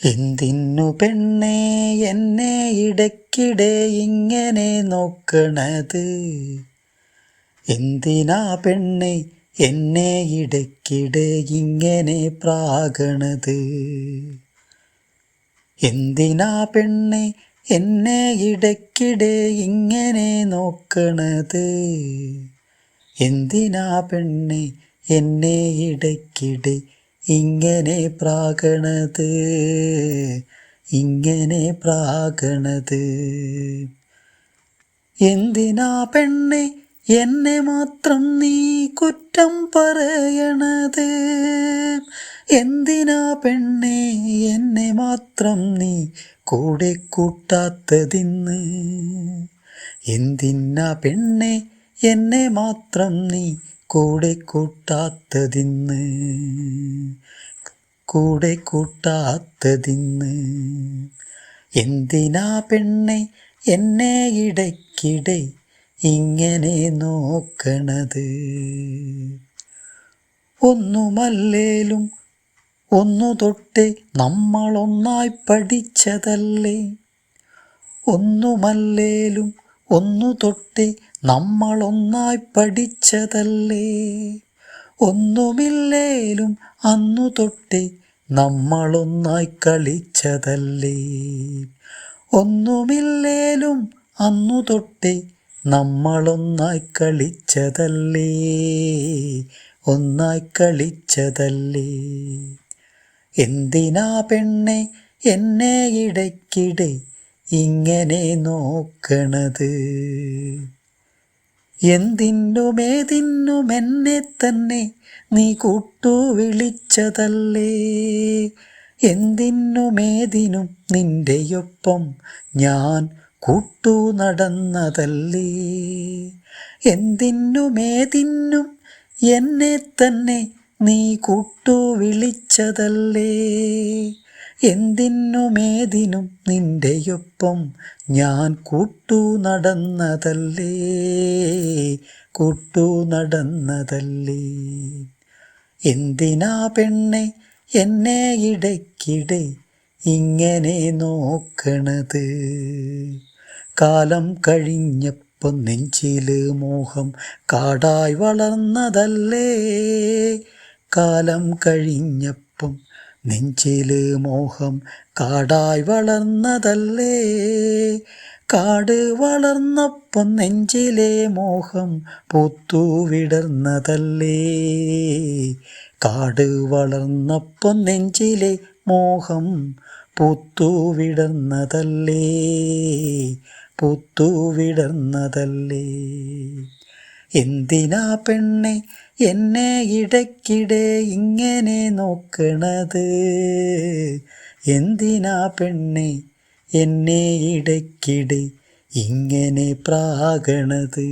എന്തിന്നു പെണ്ണേ എന്നെ ഇടയ്ക്കിടെ ഇങ്ങനെ നോക്കണത്? എന്തിനാ പെണ്ണെ എന്നെ ഇടയ്ക്കിടെ ഇങ്ങനെ പ്രാകണത്? എന്തിനാ പെണ്ണെ എന്നെ ഇടയ്ക്കിടെ ഇങ്ങനെ നോക്കണത്? എന്തിനാ പെണ്ണെ എന്നെ ഇടയ്ക്കിടെ ഇങ്ങനെ പ്രാകണത് ഇങ്ങനെ പ്രാകണത്. എന്തിനാ പെണ്ണെ എന്നെ മാത്രം നീ കുറ്റം പറയണത്? എന്തിനാ പെണ്ണെ എന്നെ മാത്രം നീ കൂടെ കൂട്ടാത്തതിന്ന്? എന്തിനാ പെണ്ണെ എന്നെ മാത്രം നീ കൂടെ കൂട്ടാത്തതിന്ന് കൂടെ കൂട്ടാത്തതിന്ന്. എന്തിനാ പെണ്ണെ എന്നെ ഇടയ്ക്കിടെ ഇങ്ങനെ നോക്കണത്? ഒന്നുമല്ലേലും ഒന്നു തൊട്ടേ നമ്മളൊന്നായി പഠിച്ചതല്ലേ? ഒന്നുമല്ലേലും ഒന്നു തൊട്ടേ നമ്മളൊന്നായി പഠിച്ചതല്ലേ? ഒന്നുമില്ലേലും അന്നു തൊട്ടേ നമ്മളൊന്നായി കളിച്ചതല്ലേ? ഒന്നുമില്ലേലും അന്നു തൊട്ടേ നമ്മളൊന്നായി കളിച്ചതല്ലേ? ഒന്നായി കളിച്ചതല്ലേ? എന്തിനാ പെണ്ണെ എന്നെ ഇടയ്ക്കിടെ ഇങ്ങനെ നോക്കണത്? എന്തിനുമേതിന്നും എന്നെ തന്നെ നീ കൂട്ടു വിളിച്ചതല്ലേ? എന്തിനുമേതിനും നിന്റെയൊപ്പം ഞാൻ കൂട്ടു നടന്നതല്ലേ? എന്തിനുമേതിന്നും എന്നെ തന്നെ നീ കൂട്ടു വിളിച്ചതല്ലേ? എന്തിനുമേതിനും നിന്റെയൊപ്പം ഞാൻ കൂട്ടു നടന്നതല്ലേ? കൂട്ടു നടന്നതല്ലേ? എന്തിനാ പെണ്ണെ എന്നെ ഇടയ്ക്കിടെ ഇങ്ങനെ നോക്കണത്? കാലം കഴിഞ്ഞപ്പം നെഞ്ചിൽ മോഹം കാടായി വളർന്നതല്ലേ? കാലം കഴിഞ്ഞപ്പം നെഞ്ചിൽ മോഹം കാടായി വളർന്നതല്ലേ? കാട് വളർന്നപ്പം നെഞ്ചിലെ മോഹം പൂത്തു വിടർന്നതല്ലേ? കാട് വളർന്നപ്പം നെഞ്ചിലെ മോഹം പൂത്തു വിടർന്നതല്ലേ? പൂത്തു വിടർന്നതല്ലേ? എന്തിനാ പെണ്ണെ എന്നെ ഇടയ്ക്കിടെ ഇങ്ങനെ നോക്കണത്? എന്തിനാ പെണ്ണെ എന്നെ ഇടയ്ക്കിടെ ഇങ്ങനെ പ്രാകണത്?